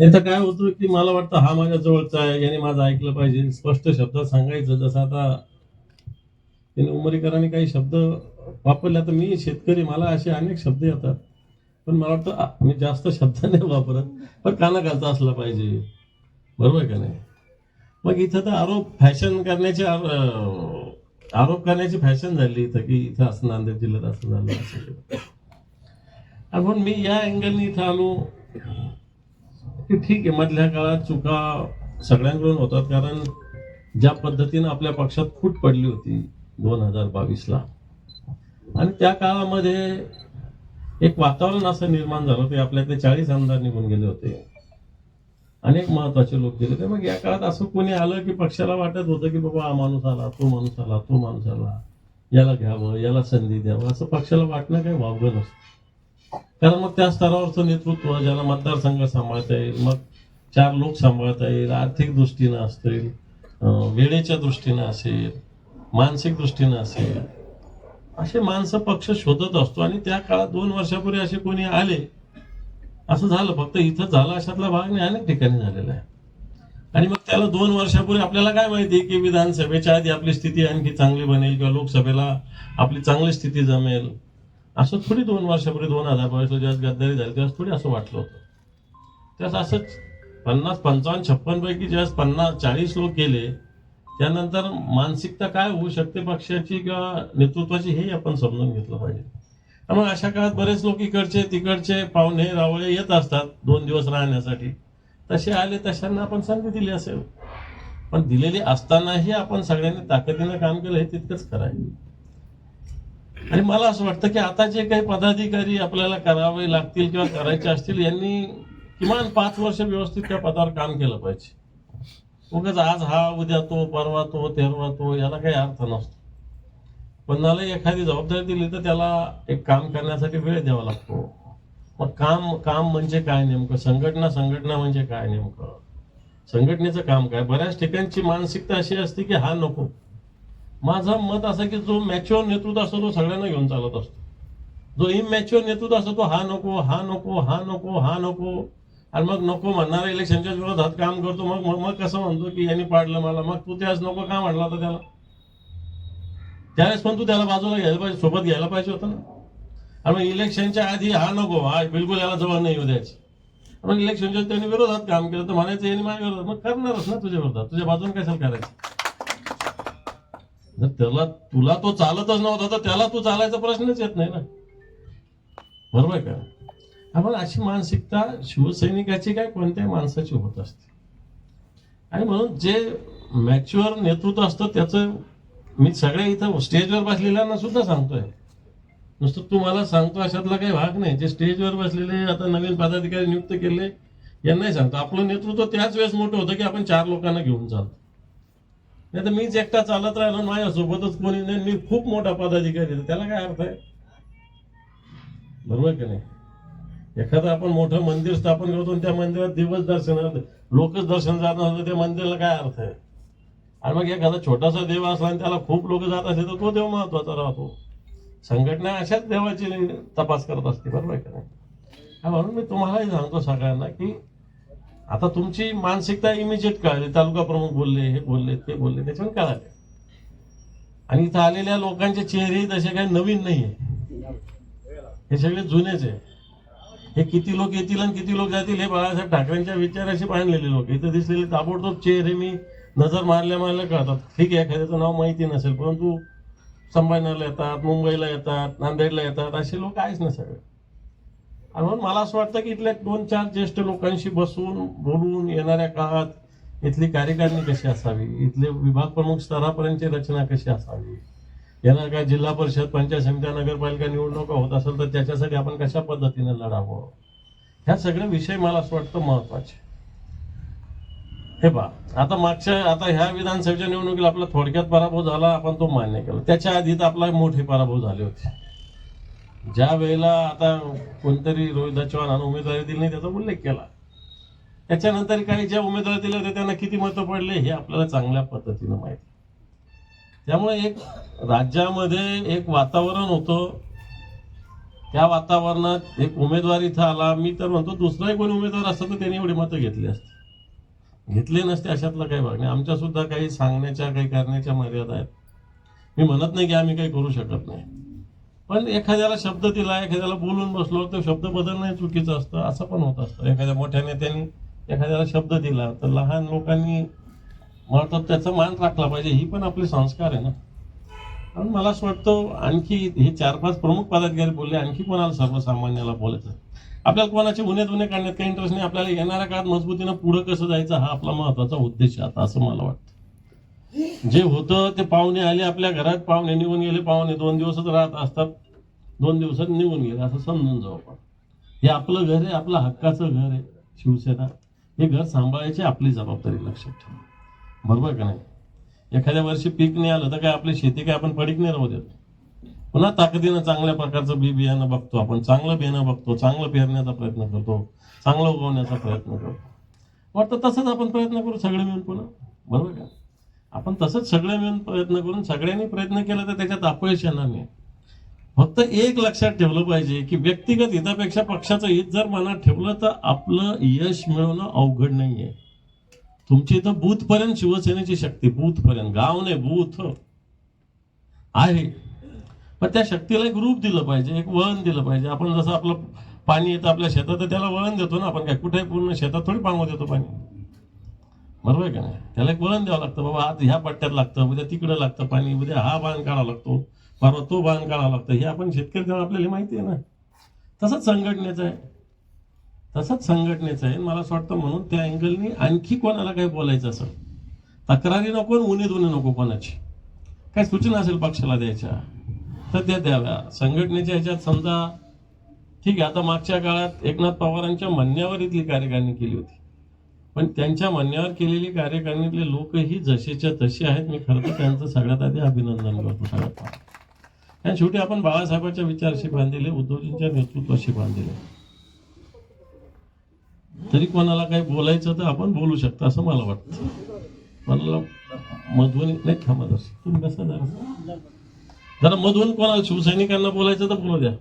नाही तर काय होतं की मला वाटतं हा माझ्या जवळचा आहे याने माझं ऐकलं पाहिजे. स्पष्ट शब्दात सांगायचं जसं आता त्याने उमरीकरांनी काही शब्द वापरले तर मी शेतकरी मला असे अनेक शब्द येतात. पण मला वाटतं मी जास्त शब्द नाही वापरत पण कानाखालचा असला पाहिजे. बरोबर आहे का नाही? मग इथं तर आरोप फॅशन करण्याचे आरोप करण्याची फॅशन झाली इथं की इथं असं नांदेड जिल्ह्यात असं झालं असं म्हणून मी या अँगलनी इथं आलो. की ठीक आहे मधल्या काळात चुका सगळ्यांकडून होतात कारण ज्या पद्धतीनं आपल्या पक्षात फूट पडली होती दोन हजार बावीसला. आणि त्या काळामध्ये एक वातावरण असं निर्माण झालं होतं आपल्यातले चाळीस आमदार निघून गेले होते. अनेक महत्त्वाचे लोक गेले होते. मग या काळात असं कोणी आलं की पक्षाला वाटत होतं की बाबा हा माणूस आला तो माणूस आला तो माणूस आला याला घ्यावं याला संधी द्यावं असं पक्षाला वाटणं काही वावगं नसतं. कारण मग त्या स्तरावरचं नेतृत्व ज्याला मतदारसंघ सांभाळता येईल मग चार लोक सांभाळता येईल आर्थिक दृष्टीनं असतील वेळेच्या दृष्टीनं असेल मानसिक दृष्टीनं असेल. असे माणसं पक्ष शोधत असतो आणि त्या काळात दोन वर्षापूर्वी असे कोणी आले असं झालं. फक्त इथं झालं अशातला भाग नाही अनेक ठिकाणी झालेला आहे. आणि मग त्याला दोन वर्षापूर्वी आपल्याला काय माहिती की विधानसभेच्या आधी आपली स्थिती आणखी चांगली बनेल किंवा लोकसभेला आपली चांगली स्थिती जमेल? असं थोडी दोन वर्षापूर्वी दोन हजार बावीसला जेव्हा गद्दारी झाली तेव्हा थोडी असं वाटलं होतं. त्यास असंच पन्नास पंचावन्न छप्पन पैकी ज्यावेळेस पन्नास चाळीस लोक गेले त्यानंतर मानसिकता काय होऊ शकते पक्षाची किंवा नेतृत्वाची हे आपण समजून घेतलं पाहिजे. मग अशा काळात बरेच लोक इकडचे तिकडचे पाहुणे रावळे येत असतात दोन दिवस राहण्यासाठी. तसे आले तशांना आपण संधी दिली असेल. पण दिलेली असतानाही आपण सगळ्यांनी ताकदीनं काम केलं हे तितकंच करायचं आणि मला असं वाटतं की आता जे काही पदाधिकारी आपल्याला करावे लागतील किंवा करायचे असतील यांनी किमान पाच वर्ष व्यवस्थित त्या पदावर काम केलं पाहिजे. उगाच आज हा उद्या तो परवा तो तेरवा तो याला काही अर्थ नसतो. कोणाला एखादी जबाबदारी दिली तर त्याला एक काम करण्यासाठी वेळ द्यावा लागतो. मग काम काम म्हणजे काय नेमकं? संघटना संघटना म्हणजे काय नेमकं? संघटनेचं काम काय? बऱ्याच ठिकाणची मानसिकता अशी असते की हा नको. माझं मत असं की जो मॅच्युअर नेतृत्व असतो तो सगळ्यांना घेऊन चालत असतो. जो इमॅच्युअर नेतृत्व असतो तो हा नको हा नको हा नको हा नको. आणि मग नको म्हणणारा इलेक्शनच्या विरोधात काम करतो. मग मग मग कसं म्हणतो की यांनी पाडलं मला? मग तू त्याच नको का म्हणला होता त्याला? त्यावेळेस पण तू त्याला बाजूला घ्यायला पाहिजे सोबत घ्यायला पाहिजे होतं ना. आणि मग इलेक्शनच्या आधी हा नको हा बिलकुल याला जवळ नाही येऊ द्यायची. मग इलेक्शनच्या त्यांनी विरोधात काम केलं तर म्हणायचं यांनी माझ्या विरोधात. मग करणारच ना तुझ्या विरोधात. तुझ्या बाजून कशाला करायचं? जर त्याला तुला तो चालतच नव्हता तर त्याला तू चालायचा प्रश्नच येत नाही ना. बरोबर आहे का? आपण अशी मानसिकता शिवसैनिकाची काय कोणत्याही माणसाची होत असते. आणि म्हणून जे मॅच्युअर नेतृत्व असतं त्याचं मी सगळ्या इथं स्टेजवर बसलेल्यांना सुद्धा सांगतोय. नुसतं तू मला सांगतो अशातला काही भाग नाही. जे स्टेजवर बसलेले आता नवीन पदाधिकारी नियुक्त केले यांनाही सांगतो. आपलं नेतृत्व त्याच वेळेस मोठं होतं की आपण चार लोकांना घेऊन चालतो. नाही तर मीच एकटा चालत राहिलो माझ्यासोबतच कोणी नाही मी खूप मोठा पदाधिकारी त्याला काय अर्थ आहे? बरोबर की नाही? एखादं आपण मोठं मंदिर स्थापन करतो त्या मंदिरात दिवस दर्शन लोकच दर्शन जात नसतं त्या मंदिराला काय अर्थ आहे? आणि मग एखादा छोटासा देव असला आणि त्याला खूप लोक जात असेल तर तो देव महत्त्वाचा राहतो. संघटना अशाच देवाची तपास करत असते बरोबर की का नाही म्हणून मी तुम्हालाही सांगतो सगळ्यांना की आता तुमची मानसिकता इमिजिएट कळाली. तालुका प्रमुख बोलले हे बोलले ते बोलले त्याच्यावर कळाले. आणि इथं आलेल्या लोकांचे चेहरे तसे काही नवीन नाहीये. हे सगळे जुनेच आहे. हे किती लोक येतील आणि किती लोक जातील हे बाळासाहेब ठाकरेंच्या विचाराशी बांधलेले लोक. इथं दिसलेले ताबडतोब चेहरे मी नजर मारल्या मारल्या कळतात. ठीक आहे एखाद्याचं नाव माहिती नसेल परंतु संभाजीनगरला येतात मुंबईला येतात नांदेडला येतात असे लोक आहेच ना सगळे. म्हणून मला असं वाटतं की इथल्या दोन चार ज्येष्ठ लोकांशी बसून बोलून येणाऱ्या काळात इथली कार्यकारिणी कशी असावी? इथले विभाग प्रमुख स्तरापर्यंतची रचना कशी असावी? येणार काय जिल्हा परिषद पंचायत समित्या नगरपालिका निवडणुका होत असेल तर त्याच्यासाठी आपण कशा पद्धतीने लढावं? ह्या सगळे विषय मला असं वाटतं महत्त्वाचे. हे पहा आता मागच्या आता ह्या विधानसभेच्या निवडणुकीला आपला थोडक्यात पराभव झाला आपण तो मान्य केला. त्याच्या आधी तर आपला मोठे पराभव झाले होते. ज्या वेळेला आता कोणतरी रोहित आणि उमेदवारी दिली नाही त्याचा उल्लेख केला. त्याच्यानंतर काही ज्या उमेदवारी दिल्या होत्या त्यांना किती मतं पडले हे आपल्याला चांगल्या पद्धतीनं माहिती. त्यामुळे एक राज्यामध्ये एक वातावरण होतं. त्या वातावरणात एक उमेदवार इथं आला मी तर म्हणतो दुसराही कोणी उमेदवार असतं तर त्यांनी एवढी मतं घेतली असते. घेतले नसते अशातला काही भाग नाही. आमच्या सुद्धा काही सांगण्याच्या काही करण्याच्या मर्यादा आहेत. मी म्हणत नाही की आम्ही काही करू शकत नाही. पण एखाद्याला शब्द दिला एखाद्याला बोलून बसलो तो शब्द बदलणं चुकीचं असतं असं पण होत असतं. एखाद्या मोठ्या नेत्यांनी एखाद्याला शब्द दिला तर लहान लोकांनी म्हणतात त्याचा मान राखला पाहिजे ही पण आपले संस्कार आहे ना. कारण मला असं वाटतं आणखी हे चार पाच प्रमुख पदाधिकारी बोलले आणखी कोणाला सर्वसामान्याला बोलायचं? आपल्याला कोणाचे उन्हे दुने काढण्यात काही इंटरेस्ट नाही आपल्याला येणाऱ्या काळात मजबूतीनं पुढं कसं जायचं हा आपला महत्त्वाचा उद्देश आहे आता असं मला वाटतं. जे होतं ते पाहुणे आले आपल्या घरात पाहुणे निघून गेले पाहुणे दोन दिवसच राहत असतात. दोन दिवसात निघून गेले असं समजून जाऊ आपण. हे आपलं घर आहे आपलं हक्काचं घर आहे शिवसेना. हे घर सांभाळायची आपली जबाबदारी लक्षात ठेवा. बरोबर का नाही? एखाद्या वर्षी पीक नाही आलं तर काय आपली शेती काय आपण पडीक नाही राहू देत? पुन्हा ताकदीनं चांगल्या प्रकारचं बी बियाणं बघतो आपण. चांगलं बियाणं बघतो चांगलं पेरण्याचा प्रयत्न करतो चांगलं उगवण्याचा प्रयत्न करतो. वाटतं तसंच आपण प्रयत्न करू सगळे मिळून पुन्हा. बरोबर का? पण तसंच सगळे मिळून प्रयत्न करून सगळ्यांनी प्रयत्न केला तर त्याच्यात अपयश येणार नाही. फक्त एक लक्षात ठेवलं पाहिजे की व्यक्तिगत हितापेक्षा पक्षाचं हित जर मनात ठेवलं तर आपलं यश मिळवणं अवघड नाहीये. तुमची इथं बूथपर्यंत शिवसेनेची शक्ती बूथपर्यंत. गाव नाही बूथ. आहे. पण त्या शक्तीला एक रूप दिलं पाहिजे एक वळण दिलं पाहिजे. आपण जसं आपलं पाणी येतं आपल्या शेतात तर त्याला वळण देतो ना आपण. काय कुठे पूर्ण शेतात थोडी पांगव देतो पाणी. बरोबर आहे का नाही? त्याला एक वळण द्यावं लागतं बाबा आज ह्या पट्ट्यात लागतं उद्या तिकडं लागतं पाणी उद्या हा बांध काढावा लागतो परवा तो बांध काढावा लागतो. हे आपण शेतकरी आपल्याला माहिती आहे ना. तसंच संघटनेचं आहे. तसंच संघटनेचं आहे. मला असं वाटतं म्हणून त्या अँगलनी आणखी कोणाला काही बोलायचं असं तक्रारी नको आणि उणे नको कोणाची. काय सूचना असेल पक्षाला द्यायच्या तर त्या द्याव्या. संघटनेच्या ह्याच्यात समजा ठीक आहे आता मागच्या काळात एकनाथ पवारांच्या म्हणण्यावर इथली कार्यकारिणी केली होती. पण त्यांच्या म्हणण्यावर केलेली कार्यकारिणीतले लोकही जसेच्या तसे आहेत. मी खरं तर त्यांचं सगळ्यात आधी अभिनंदन करतो सगळ्यात कारण आणि शेवटी आपण बाळासाहेबांच्या विचारशी बांधलेले उद्धवजींच्या नेतृत्वाशी बांधलेले. तरी कोणाला काही बोलायचं तर आपण बोलू शकता असं मला वाटतं. मला मधून नाही थांबत असं तुम्ही कसं जरा. जरा मधून कोणाला शिवसैनिकांना बोलायचं तर बोलू द्या.